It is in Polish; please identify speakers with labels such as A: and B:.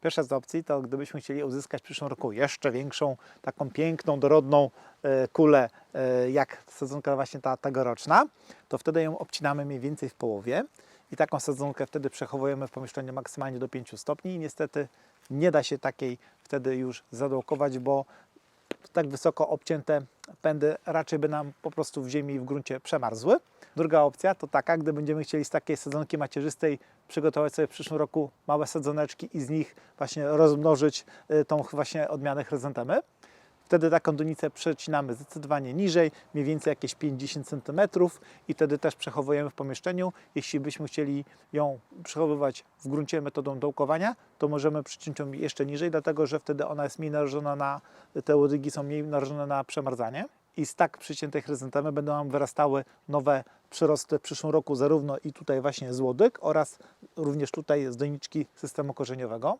A: Pierwsza z opcji to gdybyśmy chcieli uzyskać w przyszłym roku jeszcze większą, taką piękną, dorodną e, kulę, e, jak sadzonka właśnie ta tegoroczna, to wtedy ją obcinamy mniej więcej w połowie i taką sadzonkę wtedy przechowujemy w pomieszczeniu maksymalnie do 5 stopni i niestety nie da się takiej wtedy już zadołkować, bo tak wysoko obcięte pędy raczej by nam po prostu w ziemi i w gruncie przemarzły. Druga opcja to taka, gdy będziemy chcieli z takiej sadzonki macierzystej przygotować sobie w przyszłym roku małe sadzoneczki i z nich właśnie rozmnożyć y, tą właśnie odmianę chryzantemy. Wtedy taką donicę przecinamy zdecydowanie niżej, mniej więcej jakieś 50 cm i wtedy też przechowujemy w pomieszczeniu. Jeśli byśmy chcieli ją przechowywać w gruncie metodą dołkowania, to możemy przyciąć ją jeszcze niżej, dlatego że wtedy ona jest mniej narażona na, te łodygi są mniej narażone na przemarzanie. I z tak przyciętej chryzantemy będą nam wyrastały nowe przyrosty w przyszłym roku, zarówno i tutaj właśnie z łodyg oraz również tutaj z doniczki systemu korzeniowego.